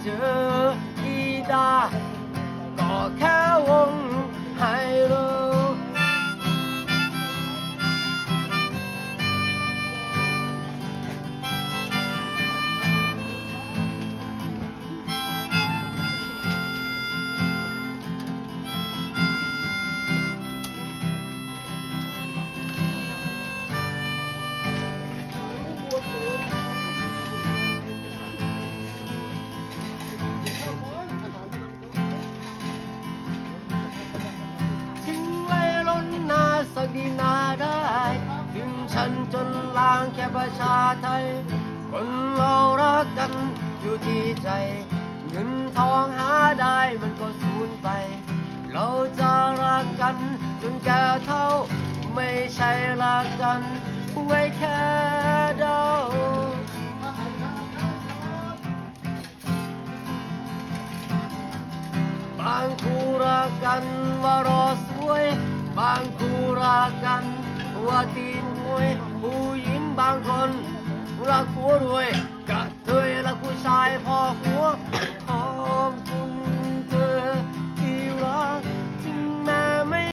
เจออีดา ดีนาได้ถึงฉันจนลางแค่ประชาไทย คนเรารักกันอยู่ที่ใจ เงินทองหาได้มันก็สูญไป เราจะรักกันจนแก่เท่า ไม่ใช่รักกันไว้แค่เดาบางคู่รักกันว่ารอสวย บางคู่รั กกันว่าตีนมวยผู้หญิงบางคนรักผัวรวยกะเทยรักผู้ชายพอ